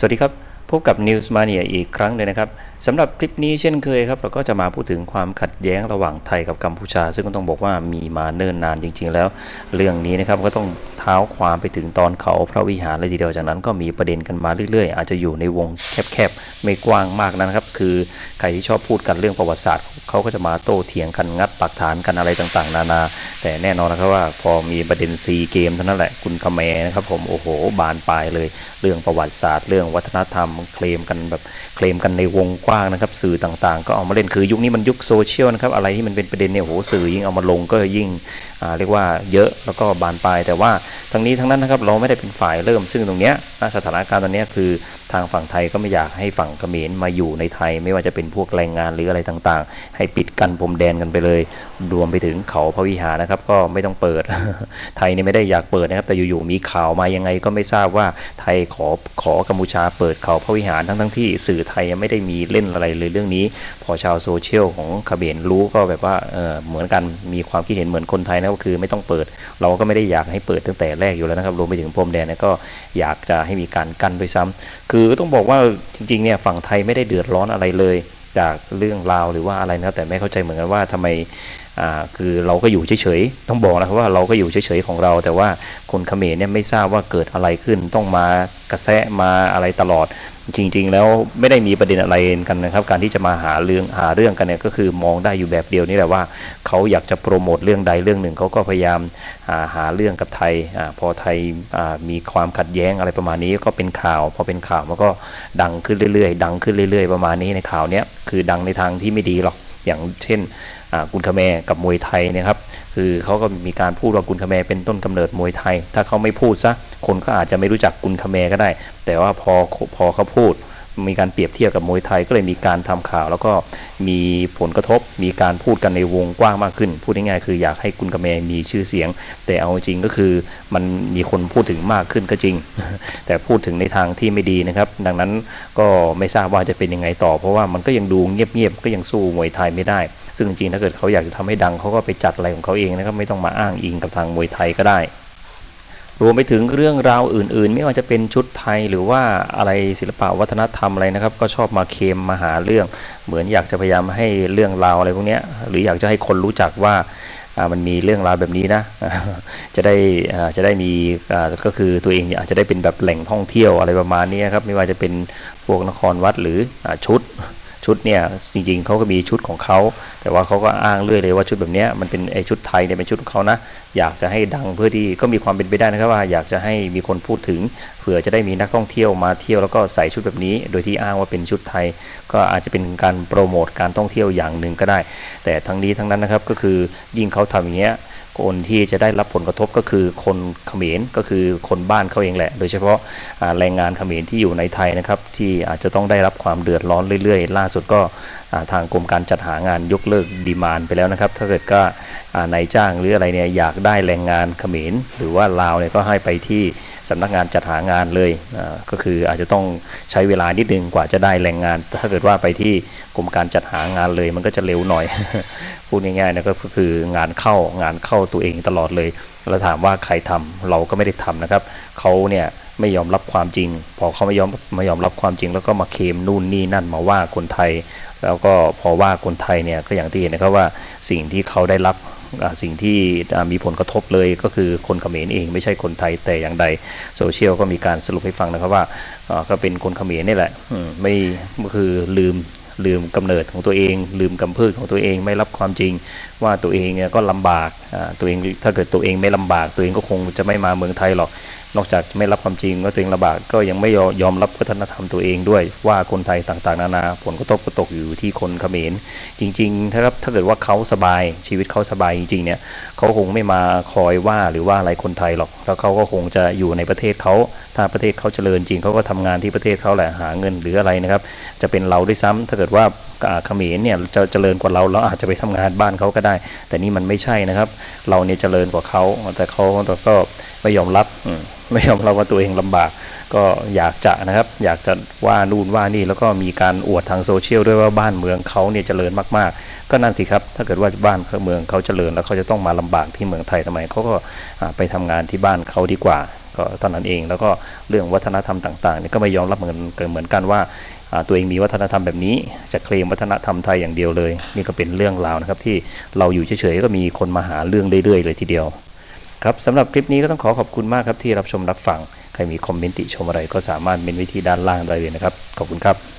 สวัสดีครับ พบกับ News Mania อีกครั้งหนึงนะครับสำหรับคลิปนี้เช่นเคยครับเราก็จะมาพูดถึงความขัดแย้งระหว่างไทยกับกัมพูชา ซึ่งก็ต้องบอกว่ามีมาเนิ่นนานจริง ๆ แล้ว เรื่องนี้นะครับก็ต้องเท้าความไปถึงตอนเขาพระวิหารเลยทีเดียวจากนั้นก็มีประเด็นกันมาเรื่อย ๆ อาจจะอยู่ในวงแคบๆไม่กว้างมากนะครับ คือใครที่ชอบพูดกันเรื่องประวัติศาสตร์เขาก็จะมาโต้เถียงกันงัดหลักฐานกันอะไรต่างๆ นานา แต่แน่นอนนะครับว่าพอมีประเด็นซีเกมเท่านั้นแหละคุณคาแมนะครับผมโอ้โหบานปลายเลย เรื่องประวัติศาสตร์ เรื่องวัฒนธรรม เคลมกันแบบเคลมกันในวงกว้างนะครับ สื่อต่างๆ ก็เอามาเล่นคือยุคนี้มันยุคโซเชียลนะครับอะไรที่มันเป็นประเด็นเนี่ยโหสื่อยิ่งเอามาลงก็ยิ่งเรียกว่าเยอะแล้วก็บานปลายแต่ว่าทั้งนี้ทั้งนั้นนะครับเราไม่ได้เป็นฝ่ายเริ่มซึ่งตรงเนี้ยสถานการณ์ตอนเนี้ยคือทางฝั่งไทยก็ไม่อยากให้ฝั่งเขมรมาอยู่ในไทย ไม่ว่าจะเป็นพวกแรงงานหรืออะไรต่างๆ ให้ปิดกันพรมแดนกันไปเลย รวมไปถึงเขาพระวิหารนะครับ ก็ไม่ต้องเปิด ไทยเนี่ยไม่ได้อยากเปิดนะครับ แต่อยู่ๆมีข่าวมายังไงก็ไม่ทราบว่าไทยขอขอกัมพูชาเปิดเขาพระวิหารทั้งทั้งๆที่สื่อไทยยังไม่ได้มีเล่นอะไรเลยเรื่องนี้ พอชาวโซเชียลของเขมรรู้ก็แบบว่าเออเหมือนกันมีความคิดเห็นเหมือนคนไทยนะก็คือไม่ต้องเปิด เราก็ไม่ได้อยากให้เปิดตั้งแต่แรกอยู่แล้วนะครับรวมไปถึงพรมแดนก็อยากจะให้มีการกั้นด้วยซ้ำคือต้องบอกว่าจริงๆเนี่ยฝั่งไทยไม่ได้เดือดร้อนอะไรเลย จากเรื่องราวหรือว่าอะไรนะแต่ไม่เข้าใจเหมือนกันว่าทำไม คือเราก็อยู่เฉยๆต้องบอกนะครับว่าเราก็อยู่เฉยๆของเรา แต่ว่าคนเขมรเนี่ยไม่ทราบว่าเกิดอะไรขึ้นต้องมากระแสะมาอะไรตลอดจริง ๆ แล้วไม่ได้มีประเด็นอะไรกันนะครับ การที่จะมาหาเรื่องหาเรื่องกันเนี่ยก็คือมองได้อยู่แบบเดียวนี่แหละว่าเขาอยากจะโปรโมทเรื่องใดเรื่องหนึ่งเขาก็พยายามหาหาเรื่องกับไทยอพอไทยมีความขัดแย้งอะไรประมาณนี้ก็เป็นข่าวพอเป็นข่าวมันก็ดังขึ้นเรื่อยๆ ดังขึ้นเรื่อย ๆ ประมาณนี้ในข่าวเนี้ยคือดังในทางที่ไม่ดีหรอก อย่างเช่นกุนคาแมกับมวยไทยนะครับคือเขาก็มีการพูดว่ากุนคาแมเป็นต้นกำเนิดมวยไทย ถ้าเขาไม่พูดซะคนก็อาจจะไม่รู้จักกุนคาแมก็ได้ แต่ว่าพอพอเขาพูด มีการเปรียบเทียบกับมวยไทยก็เลยมีการทำข่าว แล้วก็มีผลกระทบมีการพูดกันในวงกว้างมากขึ้น พูดง่ายๆคืออยากให้กุนกาแมมีชื่อเสียง แต่เอาจริงก็คือมันมีคนพูดถึงมากขึ้นก็จริง แต่พูดถึงในทางที่ไม่ดีนะครับ ดังนั้นก็ไม่ทราบว่าจะเป็นยังไงต่อ เพราะว่ามันก็ยังดูเงียบๆก็ยังสู้มวยไทยไม่ได้ซึ่งจริงๆถ้าเกิดเขาอยากจะทำให้ดังเขาก็ไปจัดอะไรของเขาเองนะครับไม่ต้องมาอ้างอิงกับทางมวยไทยก็ได้ รวมไปถึงเรื่องราวอื่น ๆ ไม่ว่าจะเป็นชุดไทยหรือว่าอะไรศิลปะวัฒนธรรมอะไรนะครับ ก็ชอบมาเคมมาหาเรื่อง เหมือนอยากจะพยายามให้เรื่องราวอะไรพวกนี้หรืออยากจะให้คนรู้จักว่ามันมีเรื่องราวแบบนี้นะ จะได้จะได้มีก็คือตัวเองอาจจะได้เป็นแบบแหล่งท่องเที่ยวอะไรประมาณนี้ครับ ไม่ว่าจะเป็นพวกนครวัดหรือชุด ชุดเนี่ยจริงๆเขาก็มีชุดของเขาแต่ว่าเขาก็อ้างเรื่อยเลยว่าชุดแบบนี้มันเป็นไอชุดไทยเนี่ยเป็นชุดของเขานะอยากจะให้ดังเพื่อที่ก็มีความเป็นไปได้นะครับว่าอยากจะให้มีคนพูดถึงเผื่อจะได้มีนักท่องเที่ยวมาเที่ยวแล้วก็ใส่ชุดแบบนี้ โดยที่อ้างว่าเป็นชุดไทย ก็อาจจะเป็นการโปรโมทการท่องเที่ยวอย่างหนึ่งก็ได้ แต่ทั้งนี้ทั้งนั้นนะครับก็คือยิ่งเขาทำอย่างเงี้ย คนที่จะได้รับผลกระทบก็คือคนเขมรก็คือคนบ้านเขาเองแหละ โดยเฉพาะแรงงานเขมรที่อยู่ในไทยนะครับ ที่อาจจะต้องได้รับความเดือดร้อนเรื่อยๆ ล่าสุดก็ทางกรมการจัดหางานยกเลิกดีมานไปแล้วนะครับ ถ้าเกิดก็นายจ้างหรืออะไรเนี่ยอยากได้แรงงานเขมรหรือว่าลาวเนี่ยก็ให้ไปที่ สำนักงานจัดหางานเลยก็คืออาจจะต้องใช้เวลานิดนึงกว่าจะได้แรงงาน ถ้าเกิดว่าไปที่กรมการจัดหางานเลยมันก็จะเร็วหน่อย พูดง่ายๆนะก็คืองานเข้างานเข้าตัวเองตลอดเลยแล้วถามว่าใครทำเราก็ไม่ได้ทำนะครับเขาเนี่ยไม่ยอมรับความจริง พอเขาไม่ยอมไม่ยอมรับความจริง แล้วก็มาเคมนู่นนี่นั่นมาว่าคนไทย แล้วก็พอว่าคนไทยเนี่ยก็อย่างที่เห็นนะครับว่าสิ่งที่เขาได้รับ สิ่งที่มีผลกระทบเลยก็คือคนเขมรเองไม่ใช่คนไทยแต่อย่างใดโซเชียลก็มีการสรุปให้ฟังนะครับว่าก็เป็นคนเขมรนี่แหละไม่ก็คือลืมลืมกำเนิดของตัวเอง ลืมกำพืชของตัวเองไม่รับความจริง ว่าตัวเองก็ลำบากตัวเองถ้าเกิดตัวเองไม่ลำบาก ตัวเองก็คงจะไม่มาเมืองไทยหรอก นอกจากไม่รับความจริงว่าตัวเองลำบากก็ยังไม่ยอมรับวัฒนธรรมตัวเองด้วย ว่าคนไทยต่างๆ นานาผลกระทบก็ตกอยู่ที่คนเขมร จริงๆ ถ้ารับถ้าเกิดว่าเขาสบายชีวิตเขาสบายจริงๆเนี่ยเขาคงไม่มาคอยว่าหรือว่าอะไรคนไทยหรอก แล้วเขาก็คงจะอยู่ในประเทศเขาถ้าประเทศเขาเจริญจริงเขาก็ทำงานที่ประเทศเขาแหละหาเงินหรืออะไรนะครับ จะเป็นเราด้วยซ้ำถ้าเกิดว่าเขมรเนี่ยจะเจริญกว่าเราเราอาจจะไปทำงานบ้านเขาก็ได้ แต่นี่มันไม่ใช่นะครับ เราเนี่ยเจริญกว่าเขาแต่เขาก็ไม่ยอมรับอื ไม่ยอมรับว่าตัวเองลำบาก ก็อยากจะนะครับ อยากจะว่านู่นว่านี่แล้วก็มีการอวดทางโซเชียลด้วยว่าบ้านเมืองเขาเนี่ยเจริญมากๆ ก็นั่นสิครับ ถ้าเกิดว่าบ้านเมืองเขาเจริญแล้วเขาจะต้องมาลำบากที่เมืองไทยทำไมเขาก็ไปทำงานที่บ้านเขาดีกว่า ก็เท่านั้นเองแล้วก็เรื่องวัฒนธรรมต่างๆเนี่ยก็ไม่ยอมรับเหมือนเหมือนกันว่าอ่าตัวเองมีวัฒนธรรมแบบนี้จะเคลมวัฒนธรรมไทยอย่างเดียวเลย นี่ก็เป็นเรื่องราวนะครับที่เราอยู่เฉยๆก็มีคนมาหาเรื่องเรื่อยๆเลยทีเดียว ครับสำหรับคลิปนี้ก็ต้องขอขอบคุณมากครับที่รับชมรับฟัง ใครมีคอมเมนต์ติชมอะไรก็สามารถเมนไว้ที่ด้านล่างได้เลยนะครับ ขอบคุณครับ